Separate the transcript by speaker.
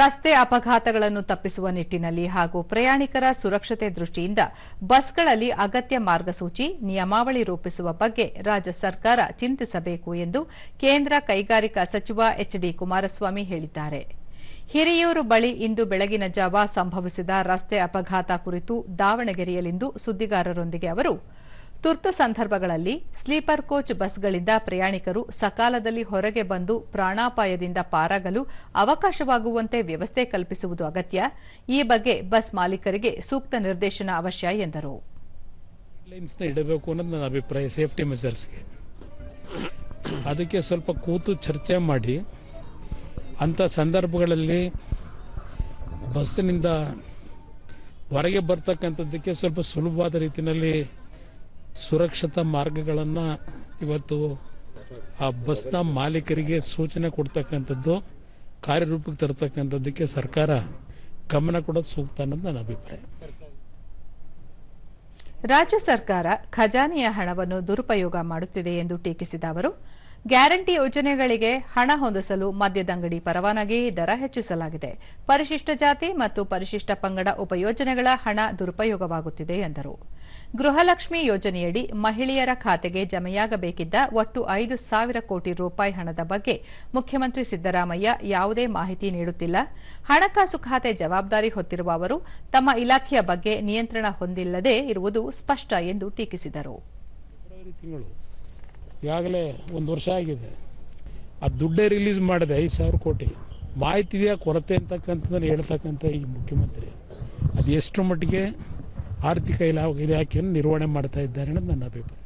Speaker 1: ರಸ್ತೆ ಅಪಘಾತಗಳನ್ನು ತಪ್ಪಿಸುವ ನಿಟ್ಟಿನಲ್ಲಿ ಹಾಗೂ ಪ್ರಯಾಣಿಕರ ಸುರಕ್ಷತೆ ದೃಷ್ಟಿಯಿಂದ ಬಸ್ಗಳಲ್ಲಿ ಅಗತ್ಯ ಮಾರ್ಗಸೂಚಿ, ನಿಯಮಾವಳಿ ರೂಪಿಸುವ ಬಗ್ಗೆ ರಾಜ್ಯ ಸರ್ಕಾರ ಚಿಂತಿಸಬೇಕು ಎಂದು ಕೇಂದ್ರ ಕೈಗಾರಿಕಾ ಸಚಿವ ಎಚ್ ಡಿ ಕುಮಾರಸ್ವಾಮಿ ಹೇಳಿದ್ದಾರೆ. ಹಿರಿಯೂರು ಬಳಿ ಇಂದು ಬೆಳಗಿನ ಜಾವ ಸಂಭವಿಸಿದ ರಸ್ತೆ ಅಪಘಾತ ಕುರಿತು ದಾವಣಗೆರೆಯಲ್ಲಿಂದು ಸುದ್ದಿಗಾರರೊಂದಿಗೆ ಅವರು ತುರ್ತು ಸಂದರ್ಭಗಳಲ್ಲಿ ಸ್ಲೀಪರ್ ಕೋಚ್ ಬಸ್ಗಳಿಂದ ಪ್ರಯಾಣಿಕರು ಸಕಾಲದಲ್ಲಿ ಹೊರಗೆ ಬಂದು ಪ್ರಾಣಾಪಾಯದಿಂದ ಪಾರಾಗಲು ಅವಕಾಶವಾಗುವಂತೆ ವ್ಯವಸ್ಥೆ ಕಲ್ಪಿಸುವುದು ಅಗತ್ಯ. ಈ ಬಗ್ಗೆ ಬಸ್ ಮಾಲೀಕರಿಗೆ ಸೂಕ್ತ ನಿರ್ದೇಶನ ಅವಶ್ಯ ಎಂದರು.
Speaker 2: ಇಡಬೇಕು ಅನ್ನೋದು ನನ್ನ ಅಭಿಪ್ರಾಯ, ಸೇಫ್ಟಿ ಮೆಜರ್ಸ್ಗೆ. ಅದಕ್ಕೆ ಸ್ವಲ್ಪ ಕೂತು ಚರ್ಚೆ ಮಾಡಿ, ಅಂಥ ಸಂದರ್ಭಗಳಲ್ಲಿ ಬಸ್ಸಿನಿಂದ ಹೊರಗೆ ಬರ್ತಕ್ಕಂಥದ್ದಕ್ಕೆ ಸ್ವಲ್ಪ ಸುಲಭವಾದ ರೀತಿಯಲ್ಲಿ ಸುರಕ್ಷತಾ ಮಾರ್ಗಗಳನ್ನು ಇವತ್ತು ಆ ಬಸ್ನ ಮಾಲೀಕರಿಗೆ ಸೂಚನೆ ಕೊಡ್ತಕ್ಕಂಥದ್ದು, ಕಾರ್ಯರೂಪಕ್ಕೆ ತರತಕ್ಕಂಥದ್ದಕ್ಕೆ ಸರ್ಕಾರ ಗಮನ ಕೊಡೋದು ಸೂಕ್ತ ಅನ್ನೋದು ನನ್ನ ಅಭಿಪ್ರಾಯ.
Speaker 1: ರಾಜ್ಯ ಸರ್ಕಾರ ಖಜಾನೆಯ ಹಣವನ್ನು ದುರುಪಯೋಗ ಮಾಡುತ್ತಿದೆ ಎಂದು ಟೀಕಿಸಿದ ಅವರು, ಗ್ಯಾರಂಟಿ ಯೋಜನೆಗಳಿಗೆ ಹಣ ಹೊಂದಿಸಲು ಮದ್ಯದಂಗಡಿ ಪರವಾನಗಿ ದರ ಹೆಚ್ಚಿಸಲಾಗಿದೆ. ಪರಿಶಿಷ್ಟ ಜಾತಿ ಮತ್ತು ಪರಿಶಿಷ್ಟ ಪಂಗಡ ಉಪಯೋಜನೆಗಳ ಹಣ ದುರುಪಯೋಗವಾಗುತ್ತಿದೆ ಎಂದರು. ಗೃಹಲಕ್ಷ್ಮಿ ಯೋಜನೆಯಡಿ ಮಹಿಳೆಯರ ಖಾತೆಗೆ ಜಮೆಯಾಗಬೇಕಿದ್ದ ಒಟ್ಟು ಐದು ಸಾವಿರ ಕೋಟಿ ರೂಪಾಯಿ ಹಣದ ಬಗ್ಗೆ ಮುಖ್ಯಮಂತ್ರಿ ಸಿದ್ದರಾಮಯ್ಯ ಯಾವುದೇ ಮಾಹಿತಿ ನೀಡುತ್ತಿಲ್ಲ. ಹಣಕಾಸು ಖಾತೆ ಜವಾಬ್ದಾರಿ ಹೊತ್ತಿರುವ ಅವರು ತಮ್ಮ ಇಲಾಖೆಯ ಬಗ್ಗೆ ನಿಯಂತ್ರಣ ಹೊಂದಿಲ್ಲದೇ ಇರುವುದು ಸ್ಪಷ್ಟ ಎಂದು ಟೀಕಿಸಿದರು.
Speaker 2: ಈಗಾಗಲೇ ಒಂದು ವರ್ಷ ಆಗಿದೆ. ಆ ದುಡ್ಡೇ ರಿಲೀಸ್ ಮಾಡಿದೆ, ಐದು ಸಾವಿರ ಕೋಟಿ. ಮಾಹಿತಿ ಇದೆಯಾ ಕೊರತೆ ಅಂತಕ್ಕಂಥದ್ದನ್ನು ಹೇಳ್ತಕ್ಕಂಥ ಈ ಮುಖ್ಯಮಂತ್ರಿ. ಅದು ಎಷ್ಟು ಮಟ್ಟಿಗೆ ಆರ್ಥಿಕ ಇಲಾಖೆ ಇಲಾಖೆಯನ್ನು ನಿರ್ವಹಣೆ ಮಾಡ್ತಾ ಇದ್ದಾರೆ ಅನ್ನೋದು ನನ್ನ ಅಭಿಪ್ರಾಯ.